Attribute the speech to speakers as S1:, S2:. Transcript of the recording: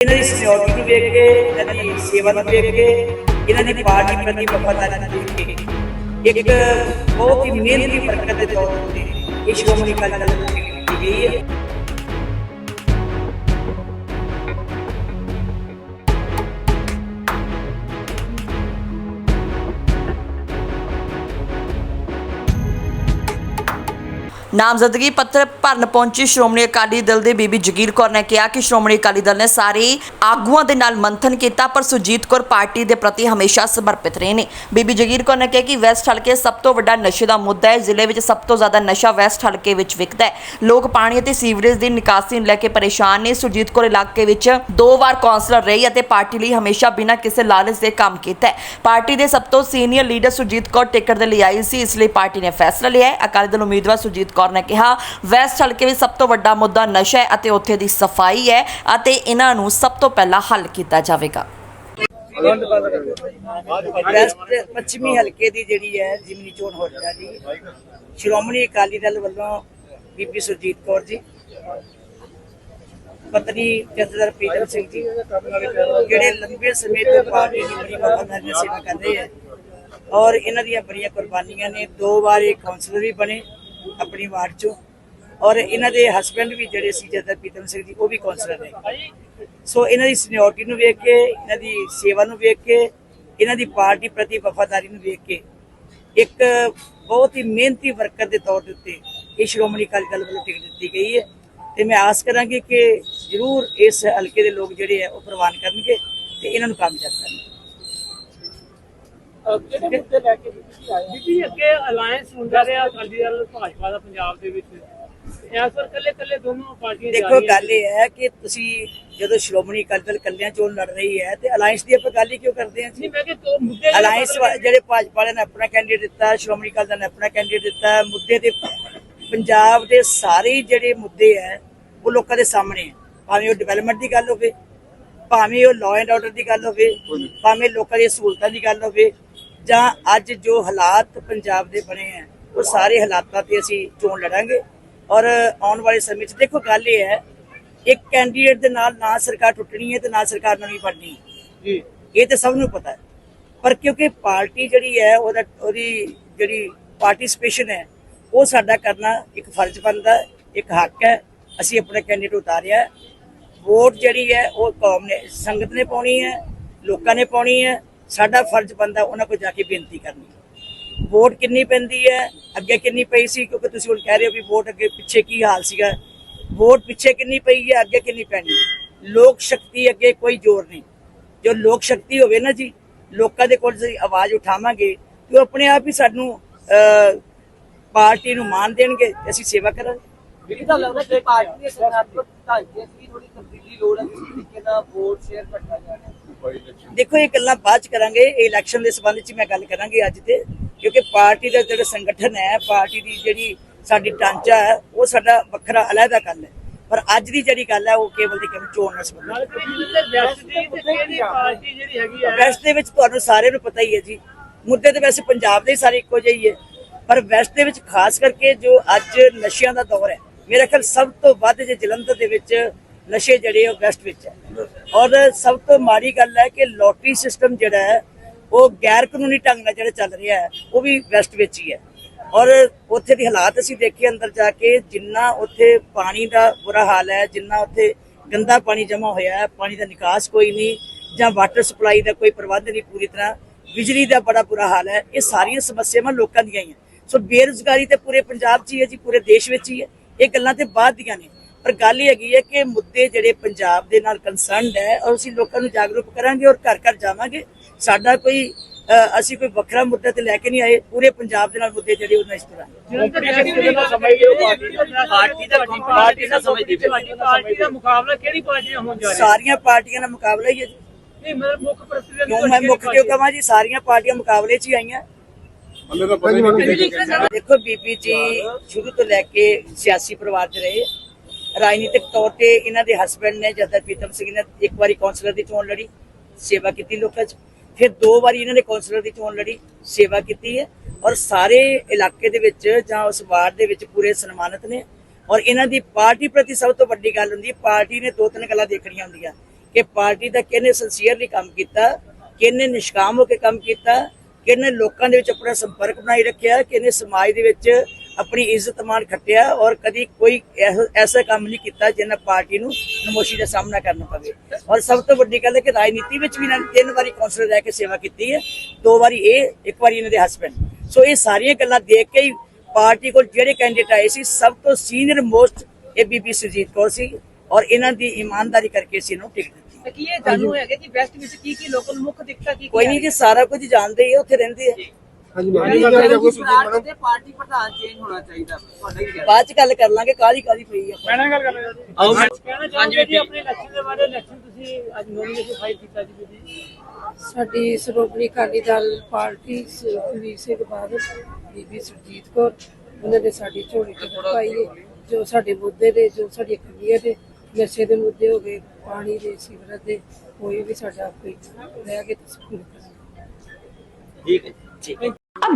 S1: ਇਹਨਾਂ ਦੀ ਸਿਕਿਉਰਿਟੀ ਨੂੰ ਵੇਖ ਕੇ, ਇਹਨਾਂ ਦੀ ਸੇਵਾ ਨੂੰ ਵੇਖ ਕੇ, ਇਹਨਾਂ ਦੀ ਪਾਰਟੀ ਪ੍ਰਤੀ ਵਫਾਦਾਰੀ ਨੂੰ ਵੇਖ ਕੇ। ਇੱਕ ਬਹੁਤ ਹੀ ਮਿਹਨਤੀ ਵਰਕਰ ਦੇ ਤੌਰ ਤੇ ਇਹ ਸ਼੍ਰੋਮਣੀ ਅਕਾਲੀ ਦਲ ਨੂੰ ਗਈ ਹੈ।
S2: ਨਾਮਜ਼ਦਗੀ ਪੱਤਰ ਭਰਨ ਪਹੁੰਚੀ ਸ਼੍ਰੋਮਣੀ ਅਕਾਲੀ ਦਲ ਦੇ ਬੀਬੀ ਜਗੀਰ ਕੌਰ ਨੇ ਕਿਹਾ ਕਿ ਸ਼੍ਰੋਮਣੀ ਅਕਾਲੀ ਦਲ ਨੇ ਸਾਰੇ ਆਗੂਆਂ ਦੇ ਨਾਲ ਮੰਥਨ ਕੀਤਾ, ਪਰ ਸੁਜੀਤ ਕੌਰ ਪਾਰਟੀ ਦੇ ਪ੍ਰਤੀ ਹਮੇਸ਼ਾ ਸਮਰਪਿਤ ਰਹੇ ਨੇ। ਬੀਬੀ ਜਗੀਰ ਕੌਰ ਨੇ ਕਿਹਾ ਕਿ ਵੈਸਟ ਹਲਕੇ ਸਭ ਤੋਂ ਵੱਡਾ ਨਸ਼ੇ ਦਾ ਮੁੱਦਾ ਹੈ, ਜ਼ਿਲ੍ਹੇ ਵਿੱਚ ਸਭ ਤੋਂ ਜ਼ਿਆਦਾ ਨਸ਼ਾ ਵੈਸਟ ਹਲਕੇ ਵਿੱਚ ਵਿਕਦਾ ਹੈ। ਲੋਕ ਪਾਣੀ ਅਤੇ ਸੀਵਰੇਜ ਦੀ ਨਿਕਾਸੀ ਨੂੰ ਲੈ ਕੇ ਪਰੇਸ਼ਾਨ ਨੇ। ਸੁਰਜੀਤ ਕੌਰ ਇਲਾਕੇ ਵਿੱਚ ਦੋ ਵਾਰ ਕੌਂਸਲਰ ਰਹੀ ਅਤੇ ਪਾਰਟੀ ਲਈ ਹਮੇਸ਼ਾ ਬਿਨਾਂ ਕਿਸੇ ਲਾਲਚ ਦੇ ਕੰਮ ਕੀਤਾ ਹੈ। ਪਾਰਟੀ ਦੇ ਸਭ ਤੋਂ senior leader Surjit Kaur ticket ਦੇ ਲਈ ਆਈ ਸੀ, ਇਸ ਲਈ ਪਾਰਟੀ ਨੇ ਫੈਸਲਾ ਲਿਆ ਹੈ। ਅਕਾਲੀ ਦਲ ਉਮੀਦਵਾਰ ਸੁਰਜੀਤ ਕੌਰ ਨੇ ਕਿਹਾ ਵੈਸਟ ਹਲਕੇ ਵਿੱਚ ਸਭ ਤੋਂ ਵੱਡਾ ਮੁੱਦਾ ਨਸ਼ਾ ਹੈ ਅਤੇ ਉੱਥੇ ਦੀ ਸਫ਼ਾਈ ਹੈ ਅਤੇ ਇਹਨਾਂ ਨੂੰ ਸਭ ਤੋਂ ਪਹਿਲਾਂ ਹੱਲ ਕੀਤਾ ਜਾਵੇਗਾ।
S1: ਵੈਸਟ ਪੱਛਮੀ ਹਲਕੇ ਦੀ ਜਿਹੜੀ ਹੈ, ਜਿਮਨੀ ਚੋਣ ਹੋ ਰਿਹਾ ਜੀ। ਸ਼੍ਰੋਮਣੀ ਅਕਾਲੀ ਦਲ ਵੱਲੋਂ ਬੀਬੀ ਸੁਰਜੀਤ ਕੌਰ ਜੀ, ਪਤਨੀ ਜਥੇਦਾਰ ਪ੍ਰੀਤਮ ਸਿੰਘ ਜੀ, ਜਿਹੜੇ ਲੰਬੇ ਸਮੇਂ ਤੋਂ ਪਾਰਟੀ ਦੀ ਬੜੀ ਵਫਾਦਾਰੀ ਨਾਲ ਸੇਵਾ ਕਰ ਰਹੇ ਹੈ। ਔਰ ਇਹਨਾਂ ਦੀਆਂ ਬੜੀਆਂ ਕੁਰਬਾਨੀਆਂ ਨੇ। ਦੋ ਵਾਰ ਇਹ ਕਾਉਂਸਲਰ ਵੀ ਬਣੇ। ਆਪਣੀ ਵਾਰਡ ਚੋਂ। ਔਰ ਇਹਨਾਂ ਦੇ ਹਸਬੰਡ ਵੀ ਜਿਹੜੇ ਸੀ ਜਥੇਦਾਰ ਪ੍ਰੀਤਮ ਸਿੰਘ ਜੀ, ਉਹ ਵੀ ਕਾਉਂਸਲਰ ਨੇ। ਸੋ ਇਹਨਾਂ ਦੀ ਸੀਨੀਅਰਿਟੀ ਨੂੰ ਵੇਖ ਕੇ, ਇਹਨਾਂ ਦੀ ਸੇਵਾ ਨੂੰ ਵੇਖ ਕੇ, ਇਹਨਾਂ ਦੀ ਪਾਰਟੀ ਪ੍ਰਤੀ ਵਫਾਦਾਰੀ ਨੂੰ ਵੇਖ ਕੇ, ਇੱਕ ਬਹੁਤ ਹੀ ਮਿਹਨਤੀ ਵਰਕਰ ਦੇ ਤੌਰ ਦੇ ਉੱਤੇ ਇਹ ਸ਼੍ਰੋਮਣੀ ਅਕਾਲੀ ਦਲ ਵੱਲੋਂ ਟਿਕਟ ਦਿੱਤੀ ਗਈ ਹੈ। ਤੇ ਮੈਂ ਆਸ ਕਰਾਂਗੀ ਕਿ ਜ਼ਰੂਰ ਇਸ ਹਲਕੇ ਦੇ ਲੋਕ ਜਿਹੜੇ ਆ ਉਹ ਪ੍ਰਵਾਨ ਕਰਨਗੇ ਤੇ ਇਹਨਾਂ ਨੂੰ ਕਾਮਯਾਬ ਕਰਨਗੇ।
S3: ਕਿਹੜੇ ਮੁੱਦੇ ਲੈ ਕੇ ਬੀਬੀ ਆਏ ਬੀਬੀ ਅੱਗੇ ਅਲਾਈਅੰਸ ਹੁੰਦਾ ਰਿਹਾ ਅਕਾਲੀ ਦਲ ਭਾਜਪਾ ਦਾ ਪੰਜਾਬ ਦੇ ਵਿੱਚ। ਇਸ ਵਾਰ ਕੱਲੇ ਕੱਲੇ ਦੋਨੋਂ ਪਾਰਟੀਆਂ ਜਾ
S1: ਦੇਖੋ ਗੱਲ ਇਹ ਹੈ ਕਿ ਤੁਸੀਂ ਜਦੋਂ ਸ਼੍ਰੋਮਣੀ ਅਕਾਲੀ ਦਲ ਕੱਲਿਆਂ ਚੋਣ ਲੜ ਰਹੀ ਹੈ ਤੇ ਅਲਾਈਅੰਸ ਦੀ ਆਪਾਂ ਗੱਲ ਹੀ ਕਿਉਂ ਕਰਦੇ ਹਾਂ ਜੀ?
S3: ਮੈਂ ਕਿ ਦੋ ਮੁੱਦੇ
S1: ਅਲਾਈਅੰਸ ਜਿਹੜੇ ਭਾਜਪਾ ਵਾਲਿਆਂ ਨੇ ਆਪਣਾ ਕੈਂਡੀਡੇਟ ਦਿੱਤਾ ਸ਼੍ਰੋਮਣੀ ਅਕਾਲੀ ਦਲ ਨੇ ਆਪਣਾ ਕੈਂਡੀਡੇਟ ਦਿੱਤਾ ਮੁੱਦੇ ਤੇ ਪੰਜਾਬ ਦੇ ਸਾਰੇ ਜਿਹੜੇ ਮੁੱਦੇ ਹੈ ਉਹ ਲੋਕਾਂ ਦੇ ਸਾਹਮਣੇ ਹੈ। ਭਾਵੇਂ ਉਹ ਡਿਵੈਲਪਮੈਂਟ ਦੀ ਗੱਲ ਹੋਵੇ ਭਾਵੇਂ ਉਹ ਲਾਅ ਐਂਡ ਆਰਡਰ ਦੀ ਗੱਲ ਹੋਵੇ ਭਾਵੇਂ ਲੋਕਾਂ ਦੀਆਂ ਸਹੂਲਤਾਂ ਦੀ ਗੱਲ ਹੋਵੇ ਜਾਂ ਅੱਜ ਜੋ ਹਾਲਾਤ ਪੰਜਾਬ ਦੇ ਬਣੇ ਹੈ ਉਹ ਸਾਰੇ ਹਾਲਾਤਾਂ ਤੇ ਅਸੀਂ ਚੋਣ ਲੜਾਂਗੇ। ਔਰ ਆਉਣ ਵਾਲੇ ਸਮੇਂ 'ਚ ਦੇਖੋ ਗੱਲ ਇਹ ਹੈ ਇੱਕ ਕੈਂਡੀਡੇਟ ਦੇ ਨਾਲ ਨਾ ਸਰਕਾਰ ਟੁੱਟਣੀ ਹੈ ਤੇ ਨਾ ਸਰਕਾਰ ਨਵੀਂ ਬਣਨੀ।
S3: ਜੀ।
S1: ਇਹ ਤੇ ਸਭ ਨੂੰ ਪਤਾ ਹੈ। ਪਰ ਕਿਉਂਕਿ ਪਾਰਟੀ ਜਿਹੜੀ ਹੈ ਉਹਦਾ ਉਹਦੀ ਜਿਹੜੀ ਪਾਰਟਿਸਿਪੇਸ਼ਨ ਹੈ ਉਹ ਸਾਡਾ ਕਰਨਾ ਇੱਕ ਫਰਜ਼ ਬਣਦਾ ਹੈ, ਇੱਕ ਹੱਕ ਹੈ। ਅਸੀਂ ਆਪਣੇ ਕੈਂਡੀਡੇਟ ਉਤਾਰਿਆ। ਵੋਟ ਜਿਹੜੀ ਹੈ ਉਹ ਕੌਮ ਨੇ ਸੰਗਤ ਨੇ ਪਾਉਣੀ ਹੈ ਲੋਕਾਂ ਨੇ ਪਾਉਣੀ ਹੈ। ਸਾਡਾ ਫਰਜ਼ ਬਣਦਾ ਉਹਨਾਂ ਕੋਲ ਜਾ ਕੇ ਬੇਨਤੀ ਕਰਨੀ। ਵੋਟ ਕਿੰਨੀ ਪੈਂਦੀ ਹੈ, ਅੱਗੇ ਕਿੰਨੀ ਪਈ ਸੀ, ਕਿਉਂਕਿ ਤੁਸੀਂ ਹੁਣ ਕਹਿ ਰਹੇ ਹੋ ਵੀ ਵੋਟ ਅੱਗੇ ਪਿੱਛੇ ਕੀ ਹਾਲ ਸੀਗਾ। ਵੋਟ ਪਿੱਛੇ ਕਿੰਨੀ ਪਈ ਹੈ, ਅੱਗੇ ਕਿੰਨੀ ਪੈਣੀ ਲੋਕ ਸ਼ਕਤੀ ਅੱਗੇ ਕੋਈ ਜ਼ੋਰ ਨਹੀਂ। ਜੋ ਲੋਕ ਸ਼ਕਤੀ ਹੋਵੇ ਨਾ ਜੀ, ਲੋਕਾਂ ਦੇ ਕੋਲ ਅਸੀਂ ਆਵਾਜ਼ ਉਠਾਵਾਂਗੇ ਤੇ ਉਹ ਆਪਣੇ ਆਪ ਹੀ ਸਾਨੂੰ ਪਾਰਟੀ ਨੂੰ ਮਾਨ ਦੇਣਗੇ ਅਸੀਂ ਸੇਵਾ ਕਰਾਂਗੇ।
S4: ਜਿਹੜੀ ਤਾਂ ਲੱਗਦਾ ਕਿ ਪਾਰਟੀ ਦੇ ਸੰਗਠਨਾਤਮਕ ਢਾਂਚੇ 'ਚ ਥੋੜੀ ਤਬਦੀਲੀ ਲੋੜ ਹੈ, ਜਿਸ ਤਰੀਕੇ ਨਾਲ ਵੋਟ ਸ਼ੇਅਰ ਘਟਣਾ ਜਾ ਰਿਹਾ
S1: ਦੇਖੋ, ਇਹ ਗੱਲਾਂ ਬਾਅਦ ਚ ਕਰਾਂਗੇ। ਇਲੈਕਸ਼ਨ ਦੇ ਸੰਬੰਧ ਚ ਮੈਂ ਗੱਲ ਕਰਾਂਗੀ ਅੱਜ ਤੇ, ਕਿਉਂਕਿ ਪਾਰਟੀ ਦਾ ਜਿਹੜਾ ਸੰਗਠਨ ਹੈ, ਪਾਰਟੀ ਦੀ ਜਿਹੜੀ ਸਾਡੀ ਢਾਂਚਾ ਹੈ, ਉਹ ਸਾਡਾ ਵੱਖਰਾ ਅਲੱਗਾ ਗੱਲ ਹੈ। ਪਰ ਅੱਜ ਦੀ ਜਿਹੜੀ ਗੱਲ ਹੈ, ਉਹ ਕੇਵਲ ਤੇ ਕੇਵਲ ਚੋਣ ਨਾਲ ਸੰਬੰਧਿਤ
S3: ਹੈ।
S1: ਵੈਸਟ ਦੇ ਵਿੱਚ ਤੁਹਾਨੂੰ ਸਾਰਿਆਂ ਨੂੰ ਪਤਾ ਹੀ ਹੈ ਜੀ। ਮੁੱਦੇ ਤੇ ਵੈਸੇ ਪੰਜਾਬ ਦੇ ਸਾਰੇ ਇੱਕੋ ਜਿਹੇ ਹੀ ਹੈ। ਪਰ ਵੈਸਟ ਦੇ ਵਿੱਚ ਖਾਸ ਕਰਕੇ ਜੋ ਅੱਜ ਨਸ਼ਿਆਂ ਦਾ ਦੌਰ ਹੈ, ਮੇਰੇ ਖਿਆਲ ਸਭ ਤੋਂ ਵੱਧ ਜੇ ਜਲੰਧਰ ਦੇ ਵਿੱਚ ਨਸ਼ੇ ਜਿਹੜੇ ਉਹ ਵੈਸਟ ਵਿੱਚ ਹੈ। ਔਰ ਸਭ ਤੋਂ ਮਾੜੀ ਗੱਲ ਹੈ ਕਿ ਲੋਟਰੀ ਸਿਸਟਮ ਜਿਹੜਾ ਹੈ ਉਹ ਗੈਰ ਕਾਨੂੰਨੀ ਢੰਗ ਨਾਲ ਜਿਹੜਾ ਚੱਲ ਰਿਹਾ ਹੈ ਉਹ ਵੀ ਵੈਸਟ ਵਿੱਚ ਹੀ ਹੈ। ਔਰ ਉੱਥੇ ਦੀ ਹਾਲਾਤ ਅਸੀਂ ਦੇਖੇ ਅੰਦਰ ਜਾ ਕੇ ਜਿੰਨਾ ਉੱਥੇ ਪਾਣੀ ਦਾ ਬੁਰਾ ਹਾਲ ਹੈ ਜਿੰਨਾ ਉੱਥੇ ਗੰਦਾ ਪਾਣੀ ਜਮ੍ਹਾਂ ਹੋਇਆ ਹੈ ਪਾਣੀ ਦਾ ਨਿਕਾਸ ਕੋਈ ਨਹੀਂ ਜਾਂ ਵਾਟਰ ਸਪਲਾਈ ਦਾ ਕੋਈ ਪ੍ਰਬੰਧ ਨਹੀਂ ਪੂਰੀ ਤਰ੍ਹਾਂ ਬਿਜਲੀ ਦਾ ਬੜਾ ਬੁਰਾ ਹਾਲ ਹੈ ਇਹ ਸਾਰੀਆਂ ਸਮੱਸਿਆਵਾਂ ਲੋਕਾਂ ਦੀਆਂ ਹੀ ਹੈ। ਸੋ ਬੇਰੁਜ਼ਗਾਰੀ ਤੇ ਪੂਰੇ ਪੰਜਾਬ 'ਚ ਹੀ ਹੈ ਜੀ ਪੂਰੇ ਦੇਸ਼ ਵਿੱਚ ਹੀ ਹੈ। ਇਹ ਗੱਲਾਂ ਤੇ ਬਾਅਦ ਦੀਆਂ ਨੇ। ਪਰ ਗੱਲ ਇਹ ਹੈਗੀ ਹੈ ਕਿ ਮੁੱਦੇ ਜਿਹੜੇ ਪੰਜਾਬ ਦੇ ਨਾਲ ਕੰਸਰਨਡ ਹੈ ਔਰ ਅਸੀਂ ਲੋਕਾਂ ਨੂੰ ਜਾਗਰੂਕ ਕਰਾਂਗੇ ਔਰ ਘਰ ਘਰ ਜਾਵਾਂਗੇ। ਸਾਡਾ ਕੋਈ ਅਸੀਂ ਕੋਈ ਵੱਖਰਾ ਮੁੱਦਾ ਤੇ ਲੈ ਕੇ ਨਹੀਂ ਆਏ ਪੂਰੇ ਪੰਜਾਬ ਦੇ ਨਾਲ ਮੁੱਦੇ ਜਿਹੜੇ ਉਹਨਾਂ ਇਸ ਤਰ੍ਹਾਂ
S3: ਜਲੰਧਰ ਵੈਸਟ ਦਾ ਸਮਝਦੇ ਹੋ? ਪਾਰਟੀ ਦਾ ਪਾਰਟੀ ਦਾ ਸਮਝਦੇ ਪਾਰਟੀ ਦਾ ਮੁਕਾਬਲਾ ਕਿਹੜੀ ਪਾਰਟੀ ਨਾਲ ਹੋਣ ਜਾ ਰਿਹਾ?
S1: ਸਾਰੀਆਂ ਪਾਰਟੀਆਂ ਦਾ ਮੁਕਾਬਲਾ ਹੀ ਹੈ ਜੀ।
S3: ਨਹੀਂ ਮਤਲਬ ਮੁੱਖ
S1: ਕਿਉਂ? ਮੈਂ ਮੁੱਖ ਕਿਉਂ ਕਹਾਂ ਜੀ? ਸਾਰੀਆਂ ਪਾਰਟੀਆਂ ਮੁਕਾਬਲੇ 'ਚ ਹੀ ਆਈਆਂ। ਦੇਖੋ ਬੀਬੀ ਜੀ ਸ਼ੁਰੂ ਤੋਂ ਲੈ ਕੇ ਸਿਆਸੀ ਪਰਿਵਾਰ 'ਚ ਰਹੇ। ਰਾਜਨੀਤਿਕ ਤੌਰ ਤੇ ਇਹਨਾਂ ਦੇ ਹਸਬੰਡ ਨੇ ਜਦਰ ਪ੍ਰੀਤਮ ਸਿੰਘ ਨੇ ਇੱਕ ਵਾਰੀ ਕੌਂਸਲਰ ਦੀ ਚੋਣ ਲੜੀ, ਸੇਵਾ ਕੀਤੀ ਲੋਕਾਂ 'ਚ। ਫਿਰ ਦੋ ਵਾਰੀ ਇਹਨਾਂ ਨੇ ਕੌਂਸਲਰ ਦੀ ਚੋਣ ਲੜੀ, ਸੇਵਾ ਕੀਤੀ ਹੈ। ਔਰ ਸਾਰੇ ਇਲਾਕੇ ਦੇ ਵਿੱਚ ਜਾਂ ਉਸ ਵਾਰਡ ਦੇ ਵਿੱਚ ਪੂਰੇ ਸਨਮਾਨਿਤ ਨੇ। ਔਰ ਇਹਨਾਂ ਦੀ ਪਾਰਟੀ ਪ੍ਰਤੀ ਸਭ ਤੋਂ ਵੱਡੀ ਗੱਲ ਹੁੰਦੀ ਹੈ, ਪਾਰਟੀ ਨੇ ਦੋ ਤਿੰਨ ਗੱਲਾਂ ਦੇਖਣੀਆਂ ਹੁੰਦੀਆਂ। ਕਿ ਪਾਰਟੀ ਦਾ ਕਿਹਨੇ ਸਿੰਸੀਅਰਲੀ ਕੰਮ ਕੀਤਾ, ਕਿਹਨੇ ਨਿਸ਼ਕਾਮ ਹੋ ਕੇ ਕੰਮ ਕੀਤਾ, ਕਿਹਨੇ ਲੋਕਾਂ ਦੇ ਵਿੱਚ ਆਪਣਾ ਸੰਪਰਕ ਬਣਾਈ ਰੱਖਿਆ, ਕਿਹਨੇ ਸਮਾਜ ਦੇ ਵਿੱਚ ਆਪਣੀ ਇੱਜ਼ਤ ਮਾਣ ਖੱਟਿਆ ਔਰ ਕਦੀ ਕੋਈ ਐਸਾ- ਕੰਮ ਨਹੀਂ ਕੀਤਾ ਜਿਹਨਾਂ ਪਾਰਟੀ ਨੂੰ ਨਮੋਸ਼ੀ ਦਾ ਸਾਹਮਣਾ ਕਰਨਾ ਪਵੇ। ਔਰ ਸਭ ਤੋਂ ਵੱਡੀ ਗੱਲ ਹੈ ਕਿ ਰਾਜਨੀਤੀ ਵਿੱਚ ਵੀ ਇਹਨਾਂ ਨੇ ਤਿੰਨ ਵਾਰੀ ਕੌਂਸਲਰ ਰਹਿ ਕੇ ਸੇਵਾ ਕੀਤੀ ਹੈ। ਦੋ ਵਾਰੀ ਇਹ ਇੱਕ ਵਾਰੀ ਇਹਨਾਂ ਦੇ ਹਸਬੰਡ ਸੋ ਇਹ ਸਾਰੀਆਂ ਗੱਲਾਂ ਦੇਖ ਕੇ ਹੀ ਪਾਰਟੀ ਕੋਲ ਜਿਹੜੇ ਕੈਂਡੀਡੇਟ ਆਏ ਸੀ ਸਭ ਤੋਂ ਸੀਨੀਅਰ ਮੋਸਟ ਬੀਬੀ ਸੁਜੀਤ ਕੌਰ ਸੀ ਔਰ ਇਹਨਾਂ ਦੀ ਇਮਾਨਦਾਰੀ ਕਰਕੇ ਸੀ ਇਹਨੂੰ ਟਿਕਟ ਦਿੱਤੀ।
S4: ਕੀ ਇਹ ਜਾਣੂ ਹੈਗਾ ਕਿ ਵੈਸਟ ਵਿੱਚ ਕੀ ਕੀ ਲੋਕਾਂ ਨੂੰ ਮੁੱਖ ਦਿੱਕਤਾਂ ਕੀ
S1: ਕੋਈ ਨਹੀਂ ਜੀ ਸਾਰਾ ਕੁਝ ਜਾਣਦੇ ਹੀ ਉੱਥੇ ਰਹਿੰਦੇ ਆ।
S5: ਹਾਂਜੀ ਮੈਮ ਇਹ ਗੱਲ ਕੋਈ ਸੁਣੀਏ ਮੈਡਮ
S4: ਤੇ ਪਾਰਟੀ ਪ੍ਰਧਾਨ ਚੇਂਜ ਹੋਣਾ ਚਾਹੀਦਾ ਤੁਹਾਡਾ ਕੀ ਕਹਿਣਾ?
S1: ਬਾਅਦ ਚ ਗੱਲ ਕਰ ਲਾਂਗੇ ਕਾਹਦੀ ਕਾਹਦੀ ਪਈ ਆ।
S3: ਕਹਿਣਾ ਗੱਲ ਕਰ ਰਹੇ ਜੀ।
S4: ਆਓ ਮੈਂ-
S3: ਕਹਿਣਾ ਚਾਹੁੰਦੇ ਜੀ ਆਪਣੇ ਇਲੈਕਸ਼ਨ ਦੇ ਬਾਰੇ ਇਲੈਕਸ਼ਨ ਤੁਸੀਂ ਅੱਜ ਨੋਮੀਨੇਸ਼ਨ ਫਾਈਲ ਕੀਤਾ ਜੀ ਜੀ
S6: ਸਾਡੀ ਸ਼੍ਰੋਮਣੀ ਅਕਾਲੀ ਦਲ ਪਾਰਟੀ ਸੁਖਵੀਰ ਸਿੰਘ ਬਾਦਲ ਬੀਬੀ ਸੁਰਜੀਤ ਕੌਰ ਉਹਨਾਂ ਨੇ ਸਾਡੀ ਝੋਲੀ ਟਿਕਟ ਪਾਈ ਹੈ ਜੋ ਸਾਡੇ ਮੁੱਦੇ ਨੇ ਜੋ ਕਮੀਆਂ ਨੇ ਨਸ਼ੇ ਦੇ ਮੁੱਦੇ ਹੋ ਗਏ ਪਾਣੀ ਦੇ ਸੀਵਰੇਜ ਦੇ ਕੋਈ ਵੀ ਸਾਡਾ ਕੋਈ ਰਹਿ
S4: ਠੀਕ ਹੈ
S7: अब